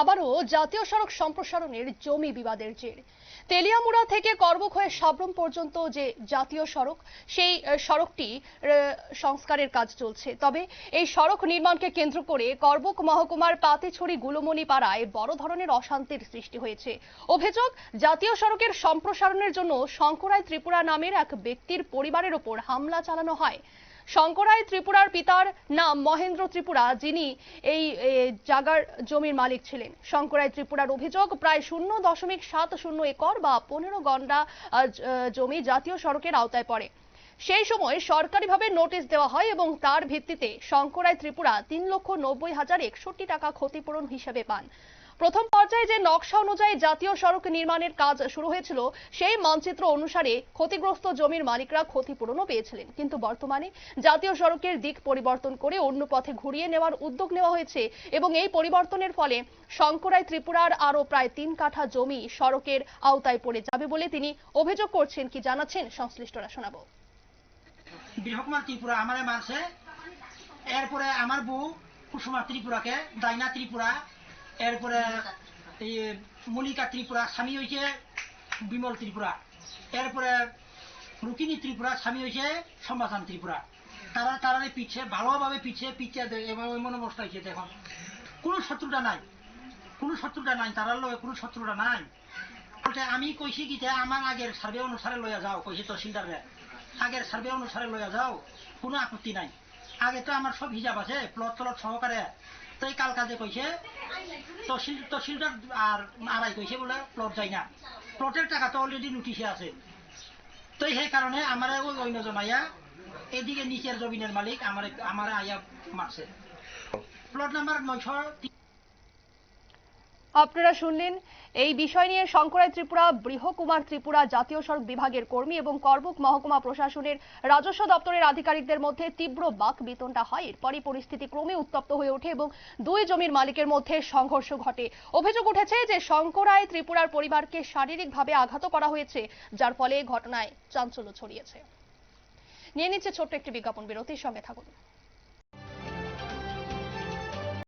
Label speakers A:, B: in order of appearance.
A: আবারও জাতীয় সড়ক সম্প্রসারণের জমি বিবাদের জের। তেলিয়ামুড়া থেকে করবুক হয়ে সাবরুম পর্যন্ত যে জাতীয় সড়ক, সেই সড়কটি সংস্কারের কাজ চলছে। তবে এই সড়ক নির্মাণকে কেন্দ্র করে করবুক মহকুমার পাতিছড়ি গুলমনি পাড়ায় বড় ধরনের অশান্তির সৃষ্টি হয়েছে। অভিযোগ, জাতীয় সড়কের সম্প্রসারণের জন্য শঙ্করায় ত্রিপুরা নামের এক ব্যক্তির পরিবারের ওপর হামলা চালানো হয়। শঙ্করায় ত্রিপুরার পিতার নাম মহেন্দ্র ত্রিপুরা, যিনি এই জাগার জমির মালিক ছিলেন। শঙ্করায় ত্রিপুরার অভিযোগ, প্রায় শূন্য দশমিক সাত শূন্য একর বা পনেরো গন্ডা জমি জাতীয় সড়কের আওতায় পড়ে। সেই সময় সরকারিভাবে নোটিশ দেওয়া হয় এবং তার ভিত্তিতে শঙ্করায় ত্রিপুরা তিন লক্ষ নব্বই হাজার একষট্টি টাকা ক্ষতিপূরণ হিসেবে পান। প্রথম পর্যায়ে যে নকশা অনুযায়ী জাতীয় সড়ক নির্মাণের কাজ শুরু হয়েছিল, সেই মানচিত্র অনুসারে ক্ষতিগ্রস্ত জমির মালিকরা ক্ষতিপূরণও পেয়েছিলেন। কিন্তু বর্তমানে জাতীয় সড়কের দিক পরিবর্তন করে অন্য পথে ঘুরিয়ে নেওয়ার উদ্যোগ নেওয়া হয়েছে এবং এই পরিবর্তনের ফলে শঙ্করায় ত্রিপুরার আরও প্রায় তিন কাঠা জমি সড়কের আওতায় পড়ে যাবে বলে তিনি অভিযোগ করছেন। কি জানাচ্ছেন সংশ্লিষ্টরা শোনাবো।
B: এরপরে আমার বউ কুসুমা ত্রিপুরাকে, দাইনা ত্রিপুরা এরপরে এই মল্লিকা ত্রিপুরা, স্বামী হয়েছে বিমল ত্রিপুরা। এরপরে রুকিনী ত্রিপুরা, স্বামী হয়েছে সম্বাসান ত্রিপুরা। তারা তারারে পিছে, ভালোভাবে পিছে পিছে এবং এমন অবস্থা হয়েছে দেখুন কোনো শত্রুটা নাই। কোনো শত্রুটা নাই, তারার লগে কোনো শত্রুতা নাই। আমি কইছি কি আমার আগের সার্ভে অনুসারে লইয়া যাও, কইছি তহসিলদারে আগের সার্ভে অনুসারে লইয়া যাও, কোনো আপত্তি নাই। আগে তো আমার সব হিসাব আছে প্লট টলট সহকারে। তো এই কাল কাজে কইছে তহসিল তহসিলদার আর আড়াই কইছে বলে প্লট যায় না। প্লটের টাকা তো অলরেডি নোটিশে আছে। তো সেই কারণে আমার ওই অন্য জমাইয়া এদিকে নিচের জমিনের মালিক আমার আমার আইয়া মারছে। প্লট নাম্বার নয়শ
A: আপনারা শুনলেন এই বিষয় নিয়ে শঙ্করায় ত্রিপুরা, বৃহকুমার ত্রিপুরা জাতীয় সড়ক বিভাগের কর্মী এবং করবুক মহকুমা প্রশাসনের রাজস্ব দপ্তরের আধিকারিকদের মধ্যে তীব্র বাক বিতণ্ডা হয়। এরপরই পরিস্থিতি ক্রমে উত্তপ্ত হয়ে ওঠে এবং দুই জমির মালিকের মধ্যে সংঘর্ষ ঘটে। অভিযোগ উঠেছে যে শঙ্করায় ত্রিপুরার পরিবারকে শারীরিকভাবে আঘাত করা হয়েছে, যার ফলে ঘটনায় চাঞ্চল্য ছড়িয়েছে। নিয়ে নিচ্ছে ছোট্ট একটি বিজ্ঞাপন, বিরতির সঙ্গে থাকুন।